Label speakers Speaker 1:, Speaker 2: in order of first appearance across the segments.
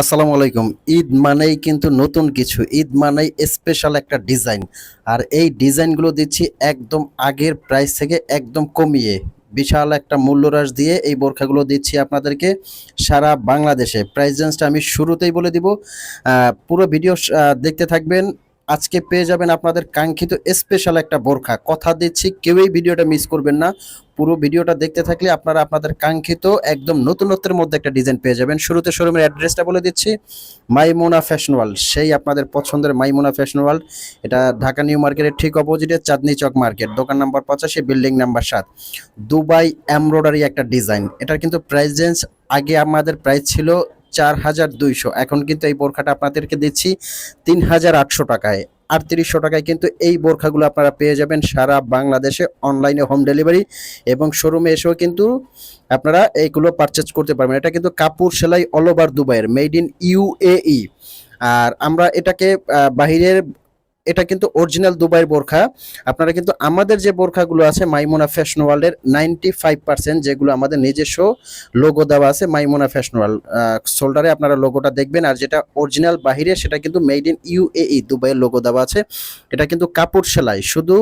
Speaker 1: আসসালামু আলাইকুম। ঈদ মানেই কিন্তু নতুন কিছু। ঈদ মানেই স্পেশাল একটা ডিজাইন আর এই ডিজাইনগুলো দিচ্ছি একদম আগের প্রাইস থেকে একদম কমিয়ে। বিশাল একটা মূল্যহ্রাস দিয়ে এই বোরখাগুলো দিচ্ছি আপনাদেরকে সারা বাংলাদেশে। প্রাইস রেঞ্জটা আমি শুরুতেই বলে দিব। পুরো ভিডিও দেখতে থাকবেন। আজকে পেয়ে যাবেন আপনাদের কাঙ্ক্ষিত স্পেশাল একটা বোরখা। কথা দিচ্ছি কেউই ভিডিওটা মিস করবেন না। পুরো ভিডিওটা দেখতে থাকলে আপনারা আপনাদের কাঙ্ক্ষিত একদম নতুনত্বের মধ্যে একটা ডিজাইন পেয়ে যাবেন। শুরুতে শোরুমের অ্যাড্রেসটা বলে দিচ্ছি মাইমোনা ফ্যাশন ওয়ার্ল্ড সেই আপনাদের পছন্দের মাইমোনা ফ্যাশন ওয়ার্ল্ড এটা ঢাকা নিউ মার্কেটের ঠিক অপোজিটে চাঁদনি চক মার্কেট। দোকান নাম্বার পঁচাশি বিল্ডিং নাম্বার সাত। দুবাই এমব্রয়ডারি একটা ডিজাইন এটার কিন্তু প্রাইস রেঞ্জ আগে আমাদের প্রাইস ছিল চার হাজার দুইশো। এখন কিন্তু এই বোরখাটা আপনাদেরকে দিচ্ছি তিন হাজার আটশো টাকায়। আটত্রিশশো টাকায় কিন্তু এই বোরখাগুলো আপনারা পেয়ে যাবেন সারা বাংলাদেশে অনলাইনে হোম ডেলিভারি এবং শোরুমে এসেও কিন্তু আপনারা এইগুলো পারচেজ করতে পারবেন। এটা কিন্তু কাপড় সেলাই অল ওভার দুবাইয়ের মেড ইন ইউএই আর আমরা এটাকে বাহিরের এটা কিন্তু অরিজিনাল দুবাইয়ের বোরখা। আপনারা কিন্তু আমাদের যে বোরখাগুলো আছে মাইমোনা ফ্যাশন ওয়ার্ল্ডের নাইনটি ফাইভ পার্সেন্ট যেগুলো আমাদের নিজস্ব লোগো দেওয়া আছে মাইমোনা ফ্যাশন ওয়ার্ল্ড শোল্ডারে আপনারা লোগোটা দেখবেন। আর যেটা অরিজিনাল বাহিরে, সেটা কিন্তু মেড ইন ইউএই দুবাইয়ের লোগো দেওয়া আছে। এটা কিন্তু কাপড় সেলাই, শুধু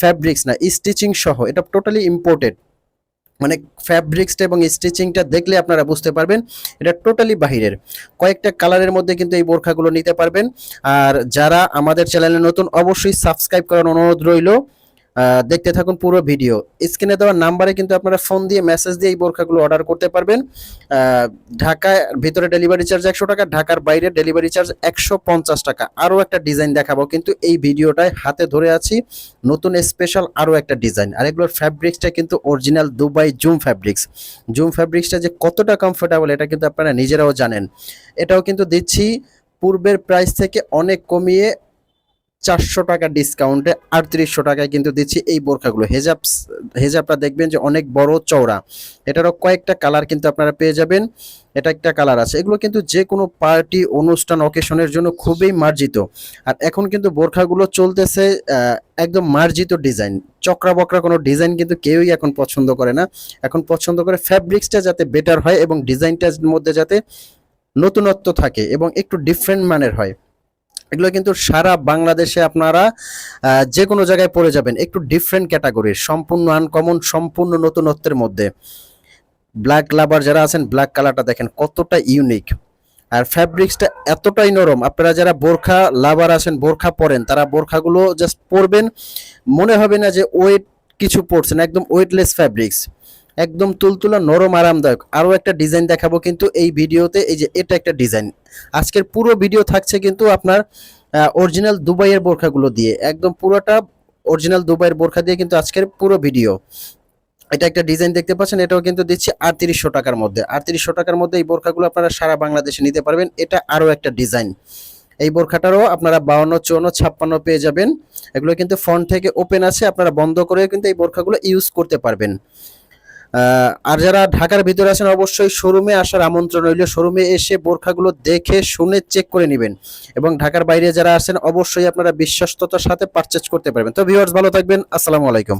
Speaker 1: ফ্যাব্রিক্স না স্টিচিং সহ, এটা টোটালি ইম্পোর্টেড মানে ফ্যাব্রিক্সটা এবং স্টিচিংটা দেখলে আপনারা বুঝতে পারবেন, এটা টোটালি বাহিরের। কয়েকটা কালারের মধ্যে কিন্তু এই বোরখাগুলো নিতে পারবেন। আর যারা আমাদের চ্যানেলে নতুন, অবশ্যই সাবস্ক্রাইব করার অনুরোধ রইল। দেখতে থাকুন পুরো ভিডিও। স্ক্রিনে দেওয়া নাম্বারে কিন্তু আপনারা ফোন দিয়ে মেসেজ দিয়ে এই বোরখাগুলো অর্ডার করতে পারবেন। ঢাকায় ভিতরে ডেলিভারি চার্জ একশো টাকা, ঢাকার বাইরে ডেলিভারি চার্জ একশো পঞ্চাশ টাকা। আরও একটা ডিজাইন দেখাবো, কিন্তু এই ভিডিওটায় হাতে ধরে আছি নতুন স্পেশাল আরও একটা ডিজাইন আর এগুলোর ফ্যাব্রিক্সটা কিন্তু original Dubai zoom fabrics zoom ফ্যাব্রিক্সটা যে কতটা কমফোর্টেবল এটা কিন্তু আপনারা নিজেরাও জানেন। এটাও কিন্তু দিচ্ছি পূর্বের প্রাইস থেকে অনেক কমিয়ে চারশো টাকা ডিসকাউন্টে আটত্রিশশো টাকায় কিন্তু দিচ্ছি এই বোরখাগুলো। হেজাব, হেজাবটা দেখবেন যে অনেক বড় চওড়া। এটারও কয়েকটা কালার কিন্তু আপনারা পেয়ে যাবেন। এটা একটা কালার আছে। এগুলো কিন্তু যে কোনো পার্টি অনুষ্ঠান অকেশনের জন্য খুবই মার্জিত। আর এখন কিন্তু বোরখাগুলো চলতেছে একদম মার্জিত ডিজাইন চক্রা বকরা কোনো ডিজাইন কিন্তু কেউই এখন পছন্দ করে না। এখন পছন্দ করে ফ্যাব্রিক্সটা যাতে বেটার হয় এবং ডিজাইনটার মধ্যে যাতে নতুনত্ব থাকে এবং একটু ডিফারেন্ট মানের হয়। এগুলো কিন্তু সারা বাংলাদেশে আপনারা যে কোনো জায়গায় পড়ে যাবেন। একটু ডিফারেন্ট ক্যাটাগরির সম্পূর্ণ আনকমন সম্পূর্ণ নতুনত্বের মধ্যে। ব্ল্যাক লাভার যারা আছেন ব্ল্যাক কালারটা দেখেন কতটা ইউনিক আর ফ্যাব্রিক্সটা এতটাই নরম। আপনারা যারা বোরখা লাভার আছেন, বোরখা পরেন, তারা বোরখাগুলো জাস্ট পরবেন। মনে হবে না যে ওয়েট কিছু পরছেন, একদম ওয়েটলেস ফ্যাব্রিক্স একদম তুলতুলা, নরম, আরামদায়ক। আরও একটা ডিজাইন দেখাবো কিন্তু এই ভিডিওতে, এই যে এটা একটা ডিজাইন। আজকের পুরো ভিডিও থাকছে কিন্তু আপনার অরিজিনাল দুবাইয়ের বোরখাগুলো দিয়ে। একদম পুরোটা অরিজিনাল দুবাইয়ের বোরখা দিয়ে কিন্তু আজকের পুরো ভিডিও। এটা একটা ডিজাইন দেখতে পাচ্ছেন, এটাও কিন্তু দিচ্ছি আটত্রিশশো টাকার মধ্যে। আটত্রিশশো টাকার মধ্যে এই বোরখাগুলো আপনারা সারা বাংলাদেশে নিতে পারবেন। এটা আরও একটা ডিজাইন। এই বোরখাটারও আপনারা বাউন্ন, চুয়ান্ন, ছাপ্পান্ন পেয়ে যাবেন। এগুলো কিন্তু ফ্রন্ট থেকে ওপেন আছে, আপনারা বন্ধ করেও কিন্তু এই বোরখাগুলো ইউজ করতে পারবেন। আর যারা ঢাকার ভিতরে আছেন, অবশ্যই শোরুমে আসার আমন্ত্রণ রইল। শোরুমে এসে বোরখাগুলো দেখে শুনে চেক করে নেবেন। এবং ঢাকার বাইরে যারা আছেন, অবশ্যই আপনারা বিশ্বস্ততার সাথে পারচেজ করতে পারবেন। তো ভিউয়ার্স ভালো থাকবেন। আসসালামু আলাইকুম।